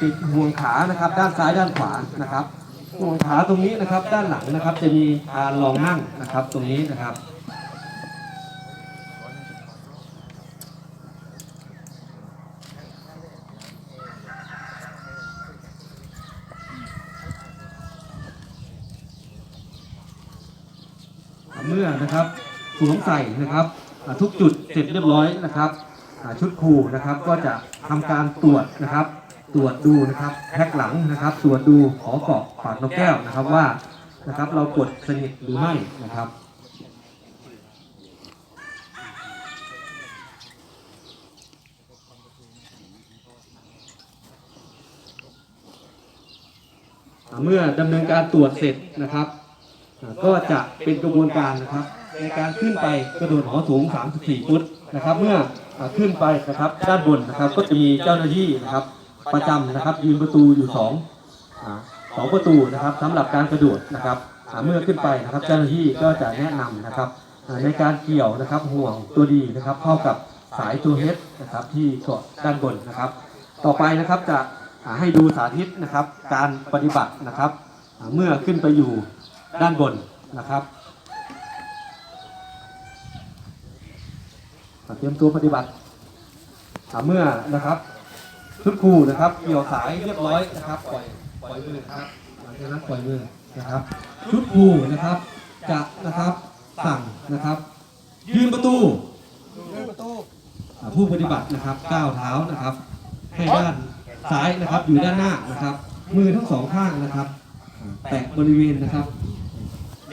ติดห่วงขานะครับ ด้านซ้ายด้านขวานะครับห่วงขาตรงนี้นะครับ ด้านหลังนะครับ จะมีคานรองนั่งนะครับ ตรงนี้นะครับเมื่อนะครับสวมใส่นะครับทุกจุดเสร็จเรียบร้อยนะครับชุดครูนะครับก็จะทำการตรวจนะครับ ตรวจดูนะครับแพ็กหลังนะครับตรวจดูขอเกาะปากนกแก้วนะครับว่านะครับเรากดสนิทหรือไม่นะครับเมื่อดำเนินการตรวจเสร็จนะครับ ก็จะเป็นกระบวนการนะครับ ในการขึ้นไปกระโดดหอสูง 34 ฟุตนะครับ เมื่อขึ้นไปนะครับด้านบนนะครับ ก็จะมีเจ้าหน้าที่นะครับ ประจำนะครับ ยืนประตูอยู่สองอ่าสองประตูนะครับสำหรับการกระโดดนะครับอ่าเมื่อขึ้นไปนะครับ เจ้าหน้าที่ก็จะแนะนำนะครับอ่าในการเกี่ยวนะครับห่วงตัวดีนะครับเข้ากับสายตัวเฮดนะครับที่เกาะด้านบนนะครับ ต่อไปนะครับจะอ่าให้ดูสาธิตนะครับ การปฏิบัตินะครับอ่าเมื่อขึ้นไปอยู่ด้านบนนะครับ เตรียมตัวปฏิบัติอ่าเมื่อนะครับ ชุดครูนะครับ เกี่ยวสายเรียบร้อยนะครับ ปล่อยปล่อยมือนะครับหลังจากนั้นปล่อยมือนะครับ ชุดครูนะครับจะนะครับสั่งนะครับ ยืนประตูอ่าผู้ปฏิบัตินะครับก้าวเท้านะครับ ให้ด้านซ้ายนะครับอยู่ด้านหน้านะครับ มือทั้งสองข้างนะครับอ่าแตะบริเวณนะครับ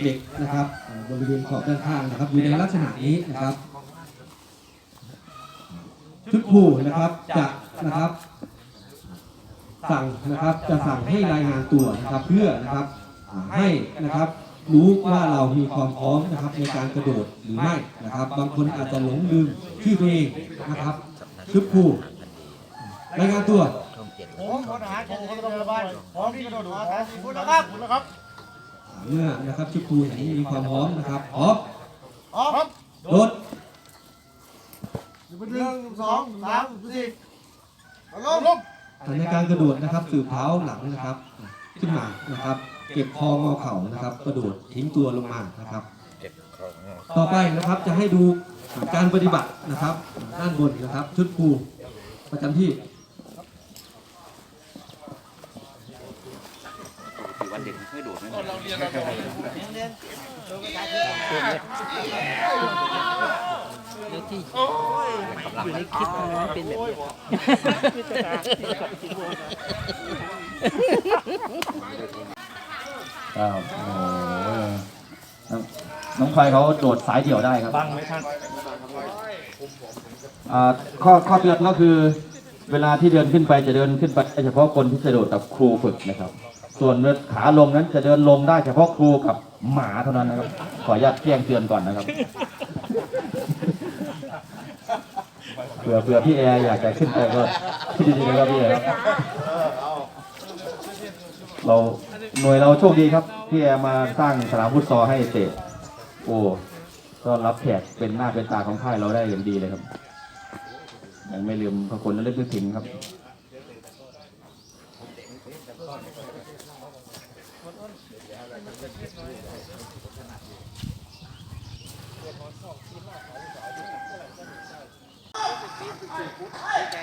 เหล็กนะครับอ่าบริเวณขอบด้านข้างนะครับ อยู่ในลักษณะนี้นะครับชุดผู้นะครับจะนะครับ สั่งนะครับจะสั่งให้รายงานตัวนะครับเพื่อนะครับอ่าให้นะครับรู้ว่าเรามีความพร้อมนะครับในการกระโดดหรือไม่นะครับ บางคนอาจจะหลงลืมชื่อตัวเองนะครับชุดผู้รายงานตัวผมพลทหารคงพลตำรวจบ้านพร้อมที่กระโดดหัวแถวสี่ฟุตนะครับคุณนะครับเมื่อนะครับชุดผู้ไหนมีความพร้อมนะครับพร้อมพร้อมโดดหนึ่งสองสามสี่ลงลง ในการกระโดดนะครับสืบเท้าหลังนะครับ ขึ้นมานะครับ เก็บคองอเข่านะครับ กระโดดทิ้งตัวลงมานะครับ ต่อไปนะครับจะให้ดูการปฏิบัตินะครับ ด้านบนนะครับ ชุดครูประจำที่วันเด็กไม่โดด ไม่อยู่ในคลิปนะเป็นแบบนี้ครับโอ้โหน้องพลอยเขาโดดสายเดี่ยวได้ครับ บังไหมท่านอ่าข้อข้อเตือนก็คือเวลาที่เดินขึ้นไปจะเดินขึ้นไปได้เฉพาะคนที่จะโดดกับครูฝึกนะครับ ส่วนขาลงนั้นจะเดินลงได้เฉพาะครูกับหมาเท่านั้นนะครับ ขออนุญาตแจ้งเตือนก่อนนะครับ เผื่อเผื่อพี่แอร์อยากจะขึ้นไปก็คิดดีๆนะครับพี่แอร์เราหน่วยเราโชคดีครับ พี่แอร์มาสร้างสนามฟุตซอลให้เตะโอ้ก็รับแขกเป็นหน้าเป็นตาของค่ายเราได้อย่างดีเลยครับยังไม่ลืมพระคุณและลึกนึกถึงครับ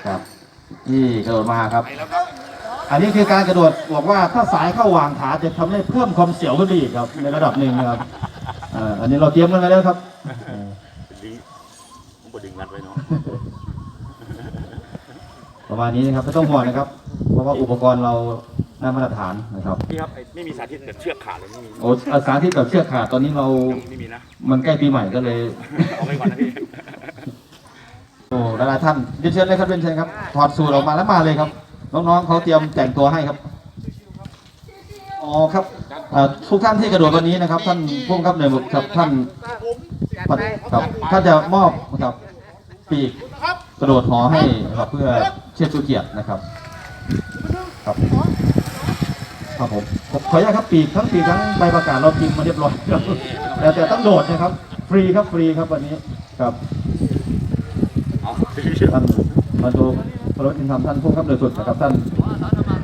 ครับที่กระโดดมาครับ อันนี้คือการกระโดดบอกว่าถ้าสายเข้าวางขาจะทำให้เพิ่มความเสียวขึ้นไปอีกครับ ในระดับหนึ่งนะครับเอ่ออันนี้เราเตรียมกันไว้แล้วครับ ลิงผมบดดึงงัดไว้เนาะ ประมาณนี้นะครับไม่ต้องห่วงนะครับ เพราะว่าอุปกรณ์เราได้มาตรฐานนะครับพี่ครับไอ้ไม่มีสาธิตแบบเชือกขาดเลยไม่มีโอ้อาสาที่กับเชือกขาดตอนนี้เราไม่มีนะ มันใกล้ปีใหม่ก็เลย เอาไว้ก่อนนะพี่ หลายๆท่านเรียนเชิญเลยครับเรียนเชิญครับถอดสูตรออกมาแล้วมาเลยครับ น้องๆเขาเตรียมแต่งตัวให้ครับอ๋อครับทุกท่านที่กระโดดวันนี้นะครับ ท่านผู้กำกับหน่วยครับท่านครับท่านจะมอบครับปีกกระโดดหอให้ครับเพื่อเชิดชูเกียรตินะครับ ครับครับผมขออนุญาตครับปีกทั้งปีกทั้งใบประกาศเราพิมพ์มาเรียบร้อยครับแต่แต่ต้องโดดนะครับ ฟรีครับฟรีครับวันนี้ครับ เอา ท่านมาดูพระรถอินทรรมท่านผู้ขับเรือสุดนะครับท่าน